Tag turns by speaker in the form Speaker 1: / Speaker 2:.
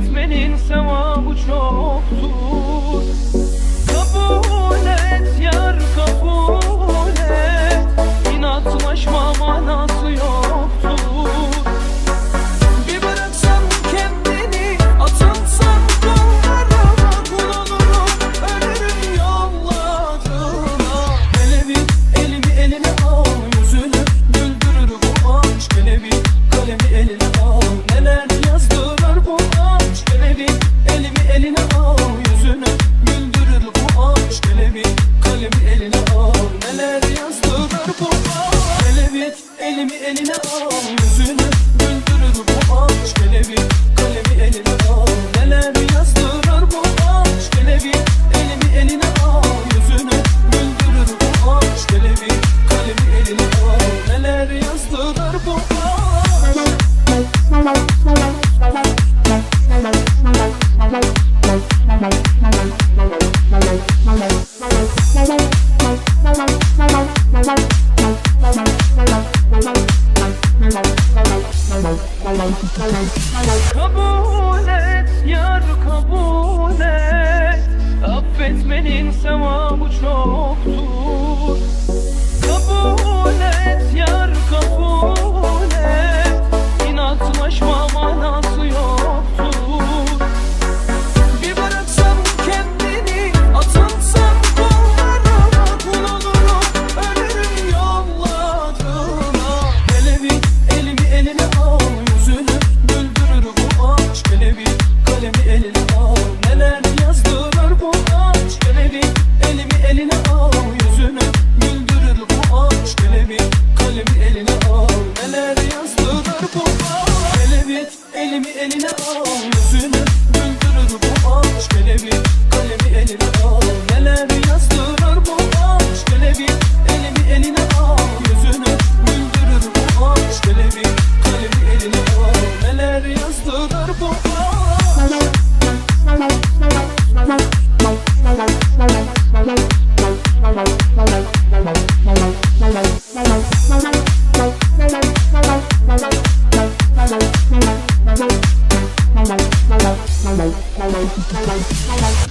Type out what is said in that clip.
Speaker 1: Etmenin sevabı çoktur. Elimi eline al Yüzünü güldürür bu aşk Gelevi kalemi eline al Neler yazdırır bu aşk Gelevi elimi eline al Yüzünü güldürür bu aşk Gelevi kalemi eline al Neler yazdırır bu aşk Thank you. turning up. my life, my life, my life, my life.